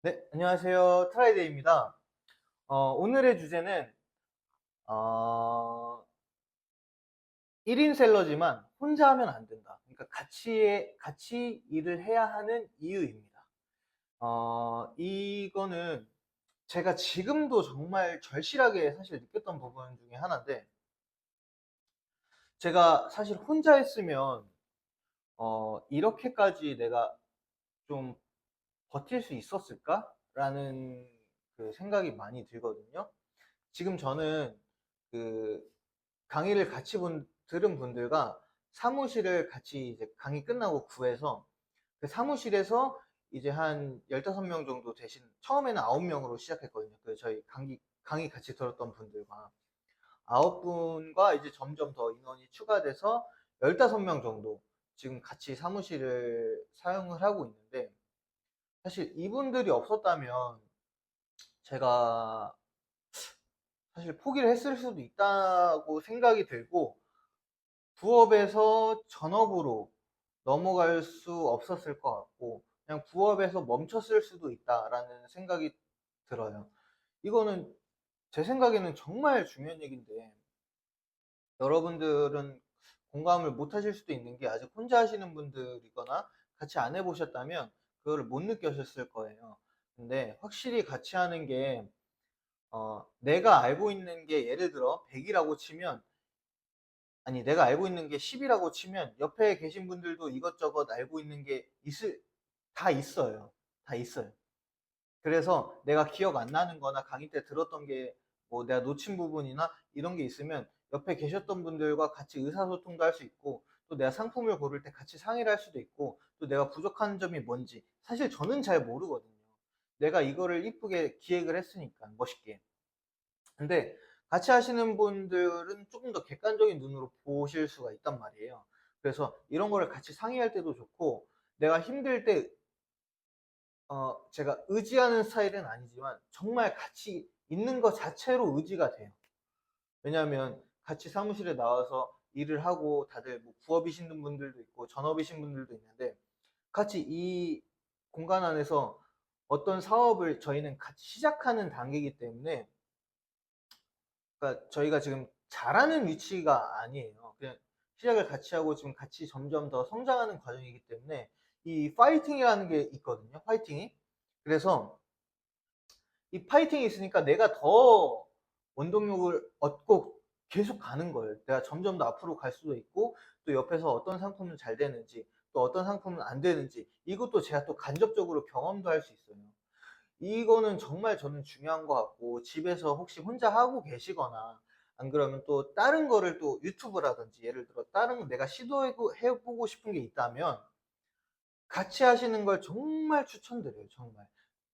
네, 안녕하세요. 트라이데이입니다. 어, 오늘의 주제는, 어, 1인 셀러지만 혼자 하면 안 된다. 그러니까 같이, 같이 일을 해야 하는 이유입니다. 어, 이거는 제가 지금도 정말 절실하게 사실 느꼈던 부분 중에 하나인데, 제가 사실 혼자 했으면, 어, 이렇게까지 내가 좀 버틸 수 있었을까라는 그 생각이 많이 들거든요. 지금 저는 그 강의를 같이 본, 들은 분들과 사무실을 같이 이제 강의 끝나고 구해서 그 사무실에서 이제 한 15명 정도 되신, 처음에는 9명으로 시작했거든요. 그 저희 강의, 강의 같이 들었던 분들과. 9분과 이제 점점 더 인원이 추가돼서 15명 정도 지금 같이 사무실을 사용을 하고 있는데, 사실 이분들이 없었다면 제가 사실 포기를 했을 수도 있다고 생각이 들고 부업에서 전업으로 넘어갈 수 없었을 것 같고 그냥 부업에서 멈췄을 수도 있다라는 생각이 들어요. 이거는 제 생각에는 정말 중요한 얘기인데 여러분들은 공감을 못 하실 수도 있는 게 아직 혼자 하시는 분들이거나 같이 안 해보셨다면 그거를 못 느끼셨을 거예요. 근데 확실히 같이 하는 게, 어, 내가 알고 있는 게 예를 들어 100이라고 치면, 아니, 내가 알고 있는 게 10이라고 치면 옆에 계신 분들도 이것저것 알고 있는 게 있을, 다 있어요. 다 있어요. 그래서 내가 기억 안 나는 거나 강의 때 들었던 게 뭐 내가 놓친 부분이나 이런 게 있으면 옆에 계셨던 분들과 같이 의사소통도 할 수 있고 또 내가 상품을 고를 때 같이 상의를 할 수도 있고 또 내가 부족한 점이 뭔지 사실 저는 잘 모르거든요. 내가 이거를 이쁘게 기획을 했으니까 멋있게. 근데 같이 하시는 분들은 조금 더 객관적인 눈으로 보실 수가 있단 말이에요. 그래서 이런 거를 같이 상의할 때도 좋고 내가 힘들 때 어, 제가 의지하는 스타일은 아니지만 정말 같이 있는 것 자체로 의지가 돼요. 왜냐하면 같이 사무실에 나와서 일을 하고 다들 뭐 부업이신 분들도 있고 전업이신 분들도 있는데 같이 이 공간 안에서 어떤 사업을 저희는 같이 시작하는 단계이기 때문에 그러니까 저희가 지금 잘하는 위치가 아니에요. 그냥 시작을 같이 하고 지금 같이 점점 더 성장하는 과정이기 때문에 이 파이팅이라는 게 있거든요. 파이팅이. 그래서 이 파이팅이 있으니까 내가 더 원동력을 얻고 계속 가는 거예요. 내가 점점 더 앞으로 갈 수도 있고 또 옆에서 어떤 상품은 잘 되는지 또 어떤 상품은 안 되는지 이것도 제가 또 간접적으로 경험도 할 수 있어요. 이거는 정말 저는 중요한 것 같고 집에서 혹시 혼자 하고 계시거나 안 그러면 또 다른 거를 또 유튜브라든지 예를 들어 다른 거 내가 시도해보고 싶은 게 있다면 같이 하시는 걸 정말 추천드려요 정말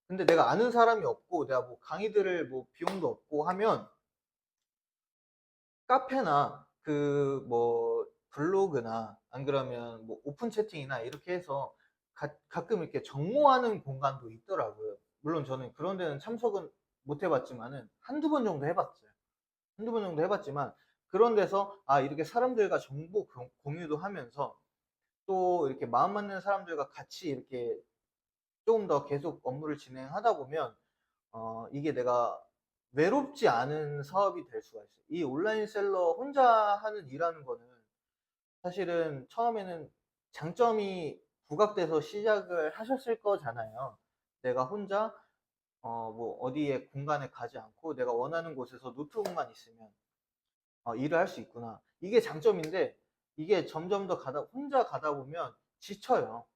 근데 내가 아는 사람이 없고 내가 뭐 강의들을 뭐 비용도 없고 하면 카페나 그 뭐 블로그나 안 그러면 뭐 오픈 채팅이나 이렇게 해서 가, 가끔 이렇게 정모하는 공간도 있더라고요. 물론 저는 그런 데는 참석은 못 해봤지만은 한두 번 정도 해봤어요. 한두 번 정도 해봤지만 그런 데서 아 이렇게 사람들과 정보 공- 공유도 하면서 또 이렇게 마음 맞는 사람들과 같이 이렇게 조금 더 계속 업무를 진행하다 보면 어, 이게 내가 외롭지 않은 사업이 될 수가 있어요. 이 온라인 셀러 혼자 하는 일하는 거는 사실은 처음에는 장점이 부각돼서 시작을 하셨을 거잖아요. 내가 혼자 어, 뭐 어디에 공간에 가지 않고 내가 원하는 곳에서 노트북만 있으면 어, 일을 할 수 있구나. 이게 장점인데 이게 점점 더 가다 혼자 가다 보면 지쳐요.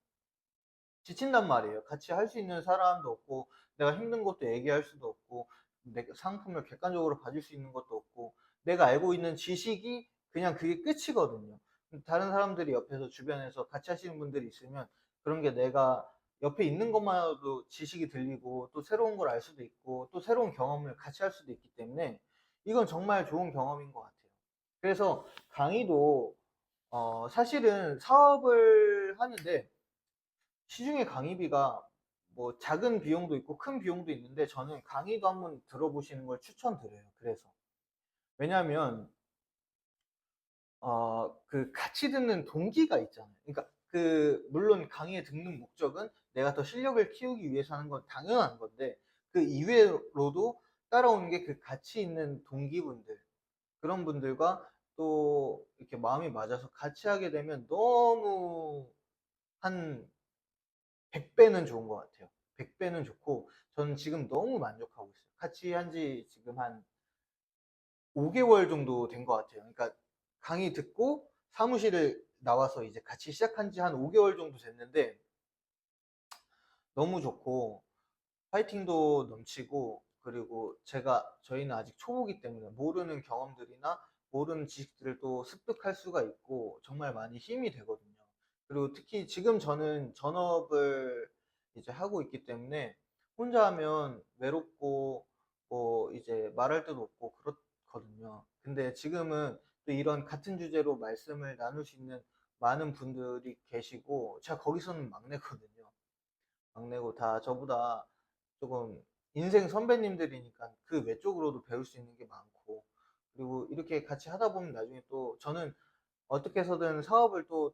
지친단 말이에요. 같이 할 수 있는 사람도 없고, 내가 힘든 것도 얘기할 수도 없고, 내 상품을 객관적으로 봐줄 수 있는 것도 없고, 내가 알고 있는 지식이 그냥 그게 끝이거든요. 다른 사람들이 옆에서 주변에서 같이 하시는 분들이 있으면 그런 게 내가 옆에 있는 것만으로도 지식이 들리고 또 새로운 걸 알 수도 있고 또 새로운 경험을 같이 할 수도 있기 때문에 이건 정말 좋은 경험인 것 같아요. 그래서 강의도 어, 사실은 사업을 하는데 시중에 강의비가 뭐 작은 비용도 있고 큰 비용도 있는데 저는 강의도 한번 들어보시는 걸 추천드려요. 그래서 왜냐하면 어, 그 같이 듣는 동기가 있잖아요. 그러니까 그 물론 강의에 듣는 목적은 내가 더 실력을 키우기 위해서 하는 건 당연한 건데 그 이외로도 따라오는 게 그 같이 있는 동기분들 그런 분들과 또 이렇게 마음이 맞아서 같이 하게 되면 너무 한 100배는 좋은 것 같아요. 100배는 좋고 저는 지금 너무 만족하고 있어요. 같이 한 지 지금 한 5개월 정도 된 것 같아요. 그러니까 강의 듣고 사무실을 나와서 이제 같이 시작한 지 한 5개월 정도 됐는데 너무 좋고 파이팅도 넘치고 그리고 제가 저희는 아직 초보기 때문에 모르는 경험들이나 모르는 지식들을 또 습득할 수가 있고 정말 많이 힘이 되거든요. 그리고 특히 지금 저는 전업을 이제 하고 있기 때문에 혼자 하면 외롭고 뭐 이제 말할 데도 없고 그렇거든요. 근데 지금은 또 이런 같은 주제로 말씀을 나눌 수 있는 많은 분들이 계시고 제가 거기서는 막내거든요. 막내고 다 저보다 조금 인생 선배님들이니까 그 외쪽으로도 배울 수 있는 게 많고 그리고 이렇게 같이 하다 보면 나중에 또 저는 어떻게 해서든 사업을 또뭐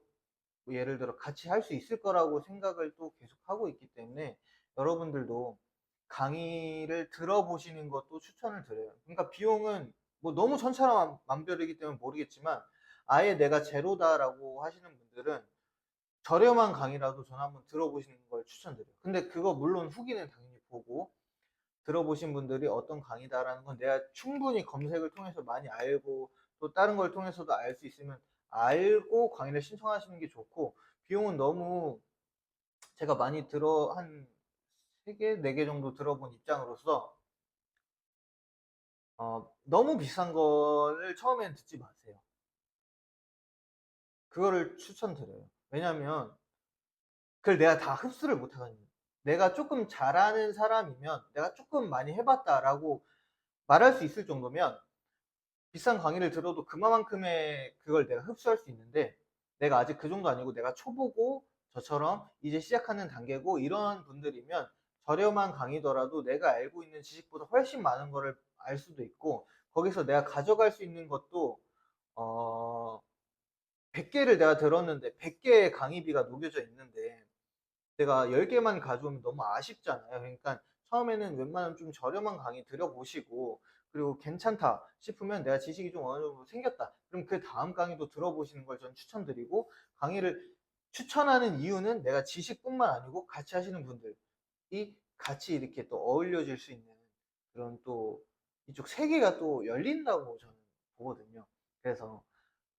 예를 들어 같이 할 수 있을 거라고 생각을 또 계속 하고 있기 때문에 여러분들도 강의를 들어보시는 것도 추천을 드려요. 그러니까 비용은 뭐 너무 천차만별이기 때문에 모르겠지만 아예 내가 제로다라고 하시는 분들은 저렴한 강의라도 전 한번 들어보시는 걸 추천드려요. 근데 그거 물론 후기는 당연히 보고 들어보신 분들이 어떤 강의다라는 건 내가 충분히 검색을 통해서 많이 알고 또 다른 걸 통해서도 알 수 있으면 알고 강의를 신청하시는 게 좋고 비용은 너무 제가 많이 들어 한 3개, 4개 정도 들어본 입장으로서 어, 너무 비싼 거를 처음엔 듣지 마세요. 그거를 추천드려요. 왜냐면 그걸 내가 다 흡수를 못 하거든요. 내가 조금 잘하는 사람이면 내가 조금 많이 해봤다라고 말할 수 있을 정도면 비싼 강의를 들어도 그만큼의 그걸 내가 흡수할 수 있는데 내가 아직 그 정도 아니고 내가 초보고 저처럼 이제 시작하는 단계고 이런 분들이면 저렴한 강의더라도 내가 알고 있는 지식보다 훨씬 많은 거를 알 수도 있고 거기서 내가 가져갈 수 있는 것도 어 100개를 내가 들었는데 100개의 강의비가 녹여져 있는데 내가 10개만 가져오면 너무 아쉽잖아요. 그러니까 처음에는 웬만하면 좀 저렴한 강의 들어보시고 그리고 괜찮다 싶으면 내가 지식이 좀 어느 정도 생겼다. 그럼 그 다음 강의도 들어보시는 걸 저는 추천드리고 강의를 추천하는 이유는 내가 지식뿐만 아니고 같이 하시는 분들이 같이 이렇게 또 어울려질 수 있는 그런 또 이쪽 세계가 또 열린다고 저는 보거든요. 그래서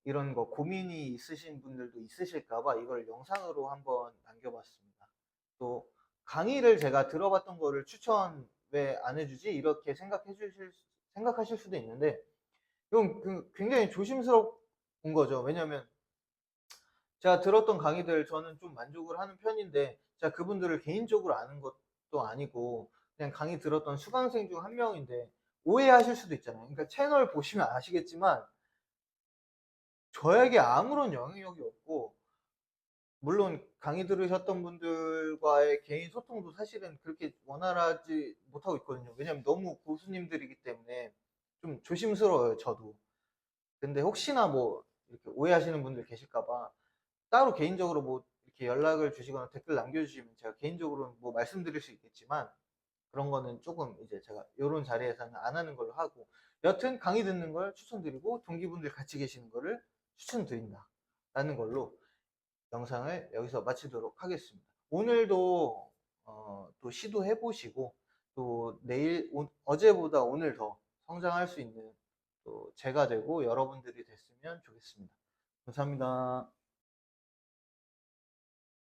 이런 거 고민이 있으신 분들도 있으실까봐 이걸 영상으로 한번 남겨봤습니다. 또 강의를 제가 들어봤던 거를 추천 왜 안 해주지? 이렇게 생각해 주실 생각하실 수도 있는데 이건 그 굉장히 조심스러운 거죠. 왜냐하면 제가 들었던 강의들 저는 좀 만족을 하는 편인데 제가 그분들을 개인적으로 아는 것도 아니고 그냥 강의 들었던 수강생 중 한 명인데 오해하실 수도 있잖아요. 그러니까 채널 보시면 아시겠지만 저에게 아무런 영향력이 없고 물론 강의 들으셨던 분들과의 개인 소통도 사실은 그렇게 원활하지 못하고 있거든요. 왜냐면 너무 고수님들이기 때문에 좀 조심스러워요, 저도. 근데 혹시나 뭐 이렇게 오해하시는 분들 계실까봐 따로 개인적으로 뭐 이렇게 연락을 주시거나 댓글 남겨주시면 제가 개인적으로 뭐 말씀드릴 수 있겠지만 그런 거는 조금 이제 제가 이런 자리에서는 안 하는 걸로 하고 여튼 강의 듣는 걸 추천드리고 동기분들 같이 계시는 거를 추천드린다 라는 걸로 영상을 여기서 마치도록 하겠습니다. 오늘도 어, 또 시도해 보시고 또 내일 오, 어제보다 오늘 더 성장할 수 있는 또 제가 되고 여러분들이 됐으면 좋겠습니다. 감사합니다.